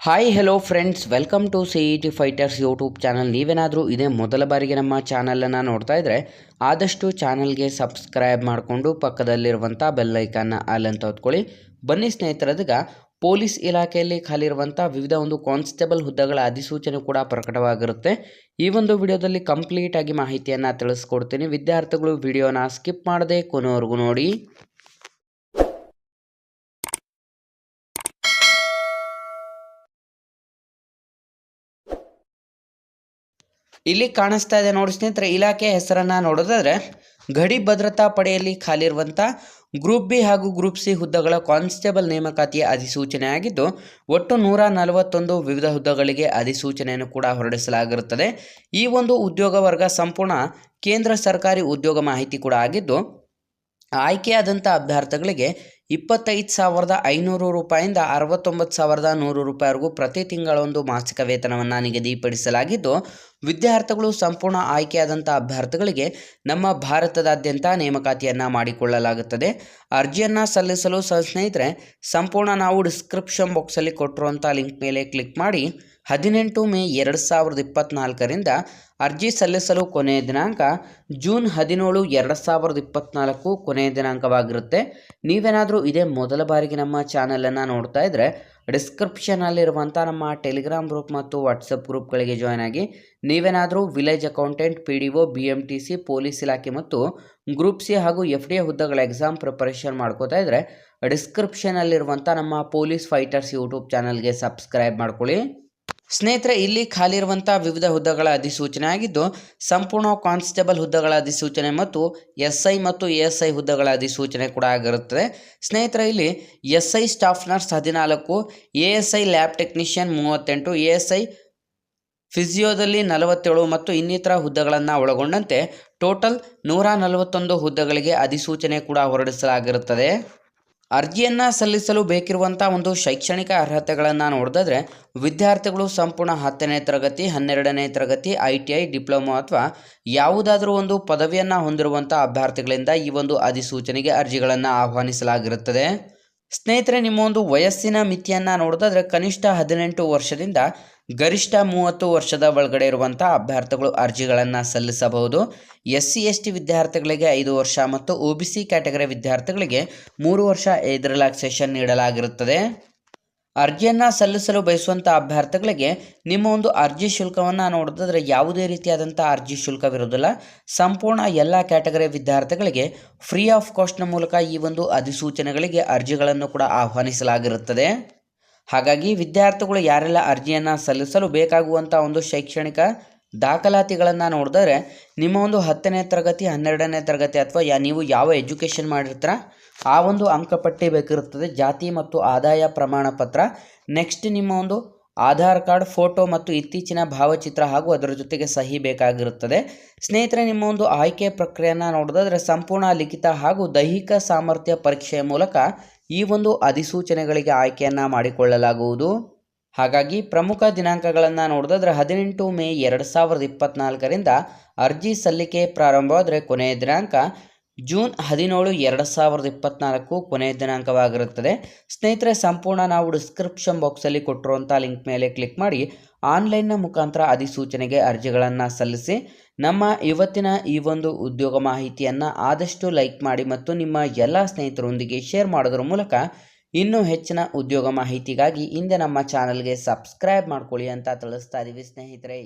Hi hello friends welcome to C E T fighters YouTube channel ನೀವೇನಾದರೂ ಇದೇ ಮೊದಲ ಬಾರಿಗೆ ನಮ್ಮ ಚಾನಲನ್ನು ನೋಡ್ತಾ ಇದ್ದರೆ ಆದಷ್ಟು ಚಾನಲ್ಗೆ ಸಬ್ಸ್ಕ್ರೈಬ್ ಮಾಡಿಕೊಂಡು ಪಕ್ಕದಲ್ಲಿರುವಂಥ ಬೆಲ್ಲೈಕನ್ನ ಅಲ್ಲಂತ ಹೊತ್ಕೊಳ್ಳಿ. ಬನ್ನಿ ಸ್ನೇಹಿತರದೀಗ ಪೊಲೀಸ್ ಇಲಾಖೆಯಲ್ಲಿ ಖಾಲಿ ಇರುವಂಥ ವಿವಿಧ ಒಂದು ಕಾನ್ಸ್ಟೇಬಲ್ ಹುದ್ದೆಗಳ ಅಧಿಸೂಚನೆ ಕೂಡ ಪ್ರಕಟವಾಗಿರುತ್ತೆ. ಈ ಒಂದು ವಿಡಿಯೋದಲ್ಲಿ ಕಂಪ್ಲೀಟಾಗಿ ಮಾಹಿತಿಯನ್ನು ತಿಳಿಸ್ಕೊಡ್ತೀನಿ. ವಿದ್ಯಾರ್ಥಿಗಳು ವಿಡಿಯೋನ ಸ್ಕಿಪ್ ಮಾಡದೆ ಕೊನೆವರೆಗೂ ನೋಡಿ. ಇಲ್ಲಿ ಕಾಣಿಸ್ತಾ ಇದೆ ನೋಡಿ ಸ್ನೇಹಿತರೆ, ಇಲಾಖೆ ಹೆಸರನ್ನು ನೋಡೋದಾದ್ರೆ, ಗಡಿ ಭದ್ರತಾ ಪಡೆಯಲ್ಲಿ ಖಾಲಿ ಇರುವಂಥ ಗ್ರೂಪ್ ಬಿ ಹಾಗೂ ಗ್ರೂಪ್ ಸಿ ಹುದ್ದೆಗಳ ಕಾನ್ಸ್ಟೇಬಲ್ ನೇಮಕಾತಿಯ ಅಧಿಸೂಚನೆ ಆಗಿದ್ದು ಒಟ್ಟು ನೂರ ನಲವತ್ತೊಂದು ವಿವಿಧ ಹುದ್ದೆಗಳಿಗೆ ಅಧಿಸೂಚನೆಯನ್ನು ಕೂಡ ಹೊರಡಿಸಲಾಗಿರುತ್ತದೆ. ಈ ಒಂದು ಉದ್ಯೋಗ ವರ್ಗ ಸಂಪೂರ್ಣ ಕೇಂದ್ರ ಸರ್ಕಾರಿ ಉದ್ಯೋಗ ಮಾಹಿತಿ ಕೂಡ ಆಗಿದ್ದು ಆಯ್ಕೆಯಾದಂಥ ಅಭ್ಯರ್ಥಿಗಳಿಗೆ ಇಪ್ಪತ್ತೈದು ಸಾವಿರದ ಐನೂರು ರೂಪಾಯಿಂದ ಅರವತ್ತೊಂಬತ್ತು ಸಾವಿರದ ನೂರು ರೂಪಾಯಿವರೆಗೂ ಪ್ರತಿ ತಿಂಗಳೊಂದು ಮಾಸಿಕ ವೇತನವನ್ನು ನಿಗದಿಪಡಿಸಲಾಗಿದ್ದು, ವಿದ್ಯಾರ್ಥಿಗಳು ಸಂಪೂರ್ಣ ಆಯ್ಕೆಯಾದಂಥ ಅಭ್ಯರ್ಥಿಗಳಿಗೆ ನಮ್ಮ ಭಾರತದಾದ್ಯಂತ ನೇಮಕಾತಿಯನ್ನು ಮಾಡಿಕೊಳ್ಳಲಾಗುತ್ತದೆ. ಅರ್ಜಿಯನ್ನು ಸಲ್ಲಿಸಲು ಸಹ ಸ್ನೇಹಿತರೆ, ಸಂಪೂರ್ಣ ನಾವು ಡಿಸ್ಕ್ರಿಪ್ಷನ್ ಬಾಕ್ಸಲ್ಲಿ ಕೊಟ್ಟಿರುವಂಥ ಲಿಂಕ್ ಮೇಲೆ ಕ್ಲಿಕ್ ಮಾಡಿ ಹದಿನೆಂಟು ಮೇ ಎರಡು ಸಾವಿರದ ಇಪ್ಪತ್ತ್ನಾಲ್ಕರಿಂದ ಅರ್ಜಿ ಸಲ್ಲಿಸಲು ಕೊನೆಯ ದಿನಾಂಕ ಜೂನ್ ಹದಿನೇಳು ಎರಡು ಸಾವಿರದ ಇಪ್ಪತ್ತ್ನಾಲ್ಕು ಕೊನೆಯ ದಿನಾಂಕವಾಗಿರುತ್ತೆ. ನೀವೇನಾದರೂ ಇದೇ ಮೊದಲ ಬಾರಿಗೆ ನಮ್ಮ ಚಾನಲನ್ನು ನೋಡ್ತಾ ಇದ್ದರೆ ಡಿಸ್ಕ್ರಿಪ್ಷನಲ್ಲಿರುವಂಥ ನಮ್ಮ ಟೆಲಿಗ್ರಾಮ್ ಗ್ರೂಪ್ ಮತ್ತು ವಾಟ್ಸಪ್ ಗ್ರೂಪ್ಗಳಿಗೆ ಜಾಯ್ನ್ ಆಗಿ ನೀವೇನಾದರೂ village accountant, P D O, B M T C, police ಇಲಾಖೆ ಮತ್ತು ಗ್ರೂಪ್ ಸಿ ಹಾಗೂ ಎಫ್ ಡಿ ಎ ಹುದ್ದೆಗಳ ಎಕ್ಸಾಮ್ ಪ್ರಿಪರೇಷನ್ ಮಾಡ್ಕೋತಾ ಇದ್ದರೆ ಡಿಸ್ಕ್ರಿಪ್ಷನಲ್ಲಿರುವಂಥ ನಮ್ಮ ಪೊಲೀಸ್ ಫೈಟರ್ಸ್ ಯೂಟ್ಯೂಬ್ ಚಾನಲ್ಗೆ ಸಬ್ಸ್ಕ್ರೈಬ್ ಮಾಡ್ಕೊಳ್ಳಿ. ಸ್ನೇಹಿತರೆ, ಇಲ್ಲಿ ಖಾಲಿ ಇರುವಂಥ ವಿವಿಧ ಹುದ್ದೆಗಳ ಅಧಿಸೂಚನೆ ಆಗಿದ್ದು, ಸಂಪೂರ್ಣ ಕಾನ್ಸ್ಟೇಬಲ್ ಹುದ್ದೆಗಳ ಅಧಿಸೂಚನೆ ಮತ್ತು ಎಸ್ ಐ ಮತ್ತು ಎ ಎಸ್ ಐ ಹುದ್ದೆಗಳ ಅಧಿಸೂಚನೆ ಕೂಡ ಆಗಿರುತ್ತದೆ. ಸ್ನೇಹಿತರೆ, ಇಲ್ಲಿ ಎಸ್ ಐ ಸ್ಟಾಫ್ ನರ್ಸ್ ಹದಿನಾಲ್ಕು A S I lab technician ಮೂವತ್ತೆಂಟು ಎ ಎಸ್ ಐ ಫಿಸಿಯೋದಲ್ಲಿ ನಲವತ್ತೇಳು ಮತ್ತು ಇನ್ನಿತರ ಹುದ್ದೆಗಳನ್ನು ಒಳಗೊಂಡಂತೆ ಟೋಟಲ್ ನೂರ ನಲವತ್ತೊಂದು ಹುದ್ದೆಗಳಿಗೆ ಅಧಿಸೂಚನೆ ಕೂಡ ಹೊರಡಿಸಲಾಗಿರುತ್ತದೆ. ಅರ್ಜಿಯನ್ನು ಸಲ್ಲಿಸಲು ಬೇಕಿರುವಂಥ ಒಂದು ಶೈಕ್ಷಣಿಕ ಅರ್ಹತೆಗಳನ್ನು ನೋಡಿದ್ರೆ ವಿದ್ಯಾರ್ಥಿಗಳು ಸಂಪೂರ್ಣ ಹತ್ತನೇ ತರಗತಿ, ಹನ್ನೆರಡನೇ ತರಗತಿ, ಐ ಟಿ ಐ, ಡಿಪ್ಲೊಮಾ ಅಥವಾ ಯಾವುದಾದರೂ ಒಂದು ಪದವಿಯನ್ನು ಹೊಂದಿರುವಂಥ ಅಭ್ಯರ್ಥಿಗಳಿಂದ ಈ ಒಂದು ಅಧಿಸೂಚನೆಗೆ ಅರ್ಜಿಗಳನ್ನು ಆಹ್ವಾನಿಸಲಾಗಿರುತ್ತದೆ. ಸ್ನೇಹಿತರೆ, ನಿಮ್ಮ ಒಂದು ವಯಸ್ಸಿನ ಮಿತಿಯನ್ನು ನೋಡೋದಾದ್ರೆ ಕನಿಷ್ಠ ಹದಿನೆಂಟು ವರ್ಷದಿಂದ ಗರಿಷ್ಠ ಮೂವತ್ತು ವರ್ಷದ ಒಳಗಡೆ ಇರುವಂಥ ಅಭ್ಯರ್ಥಿಗಳು ಅರ್ಜಿಗಳನ್ನು ಸಲ್ಲಿಸಬಹುದು. ಎಸ್ ಸಿ ಎಸ್ ಟಿ ವಿದ್ಯಾರ್ಥಿಗಳಿಗೆ ಐದು ವರ್ಷ ಮತ್ತು ಒ ಬಿ ಸಿ ಕ್ಯಾಟಗರಿ ವಿದ್ಯಾರ್ಥಿಗಳಿಗೆ ಮೂರು ವರ್ಷ ಏಜ್ ರಿಲ್ಯಾಕ್ಸೇಷನ್ ನೀಡಲಾಗಿರುತ್ತದೆ. ಅರ್ಜಿಯನ್ನು ಸಲ್ಲಿಸಲು ಬಯಸುವಂಥ ಅಭ್ಯರ್ಥಿಗಳಿಗೆ ನಿಮ್ಮ ಒಂದು ಅರ್ಜಿ ಶುಲ್ಕವನ್ನು ನೋಡಿದ್ರೆ ಯಾವುದೇ ರೀತಿಯಾದಂಥ ಅರ್ಜಿ ಶುಲ್ಕವಿರುವುದಿಲ್ಲ. ಸಂಪೂರ್ಣ ಎಲ್ಲ ಕ್ಯಾಟಗರಿ ವಿದ್ಯಾರ್ಥಿಗಳಿಗೆ ಫ್ರೀ ಆಫ್ ಕಾಸ್ಟ್ನ ಮೂಲಕ ಈ ಒಂದು ಅಧಿಸೂಚನೆಗಳಿಗೆ ಅರ್ಜಿಗಳನ್ನು ಕೂಡ ಆಹ್ವಾನಿಸಲಾಗಿರುತ್ತದೆ. ಹಾಗಾಗಿ ವಿದ್ಯಾರ್ಥಿಗಳು ಯಾರೆಲ್ಲ ಅರ್ಜಿಯನ್ನು ಸಲ್ಲಿಸಲು ಬೇಕಾಗುವಂಥ ಒಂದು ಶೈಕ್ಷಣಿಕ ದಾಖಲಾತಿಗಳನ್ನು ನೋಡಿದರೆ ನಿಮ್ಮ ಒಂದು ಹತ್ತನೇ ತರಗತಿ, ಹನ್ನೆರಡನೇ ತರಗತಿ ಅಥವಾ ಯಾ, ನೀವು ಯಾವ ಎಜುಕೇಷನ್ ಮಾಡಿರ್ತೀರ, ಆ ಒಂದು ಅಂಕಪಟ್ಟಿ ಬೇಕಿರುತ್ತದೆ. ಜಾತಿ ಮತ್ತು ಆದಾಯ ಪ್ರಮಾಣ ಪತ್ರ ನೆಕ್ಸ್ಟ್ ನಿಮ್ಮ ಒಂದು ಆಧಾರ್ ಕಾರ್ಡ್, ಫೋಟೋ ಮತ್ತು ಇತ್ತೀಚಿನ ಭಾವಚಿತ್ರ ಹಾಗೂ ಅದರ ಜೊತೆಗೆ ಸಹಿ ಬೇಕಾಗಿರುತ್ತದೆ. ಸ್ನೇಹಿತರೆ, ನಿಮ್ಮ ಒಂದು ಆಯ್ಕೆ ಪ್ರಕ್ರಿಯೆಯನ್ನು ನೋಡೋದಾದರೆ ಸಂಪೂರ್ಣ ಲಿಖಿತ ಹಾಗೂ ದೈಹಿಕ ಸಾಮರ್ಥ್ಯ ಪರೀಕ್ಷೆಯ ಮೂಲಕ ಈ ಒಂದು ಅಧಿಸೂಚನೆಗಳಿಗೆ ಆಯ್ಕೆಯನ್ನು ಮಾಡಿಕೊಳ್ಳಲಾಗುವುದು. ಹಾಗಾಗಿ ಪ್ರಮುಖ ದಿನಾಂಕಗಳನ್ನು ನೋಡೋದಾದರೆ ಹದಿನೆಂಟು ಮೇ ಎರಡು ಸಾವಿರದ ಇಪ್ಪತ್ತ್ನಾಲ್ಕರಿಂದ ಅರ್ಜಿ ಸಲ್ಲಿಕೆ ಪ್ರಾರಂಭವಾದರೆ ಕೊನೆಯ ದಿನಾಂಕ ಜೂನ್ ಹದಿನೇಳು, ಎರಡು ಸಾವಿರದ ಇಪ್ಪತ್ತ್ನಾಲ್ಕು ಕೊನೆಯ ದಿನಾಂಕವಾಗಿರುತ್ತದೆ. ಸ್ನೇಹಿತರೆ, ಸಂಪೂರ್ಣ ನಾವು ಡಿಸ್ಕ್ರಿಪ್ಷನ್ ಬಾಕ್ಸಲ್ಲಿ ಕೊಟ್ಟಿರುವಂಥ ಲಿಂಕ್ ಮೇಲೆ ಕ್ಲಿಕ್ ಮಾಡಿ ಆನ್ಲೈನ್ನ ಮುಖಾಂತರ ಅಧಿಸೂಚನೆಗೆ ಅರ್ಜಿಗಳನ್ನು ಸಲ್ಲಿಸಿ, ನಮ್ಮ ಇವತ್ತಿನ ಈ ಒಂದು ಉದ್ಯೋಗ ಮಾಹಿತಿಯನ್ನು ಆದಷ್ಟು ಲೈಕ್ ಮಾಡಿ ಮತ್ತು ನಿಮ್ಮ ಎಲ್ಲ ಸ್ನೇಹಿತರೊಂದಿಗೆ ಶೇರ್ ಮಾಡೋದ್ರ ಮೂಲಕ ಇನ್ನೂ ಹೆಚ್ಚಿನ ಉದ್ಯೋಗ ಮಾಹಿತಿಗಾಗಿ ಹಿಂದೆ ನಮ್ಮ ಚಾನಲ್ಗೆ ಸಬ್ಸ್ಕ್ರೈಬ್ ಮಾಡ್ಕೊಳ್ಳಿ ಅಂತ ತಿಳಿಸ್ತಾ ಇದ್ದೀವಿ ಸ್ನೇಹಿತರೆ.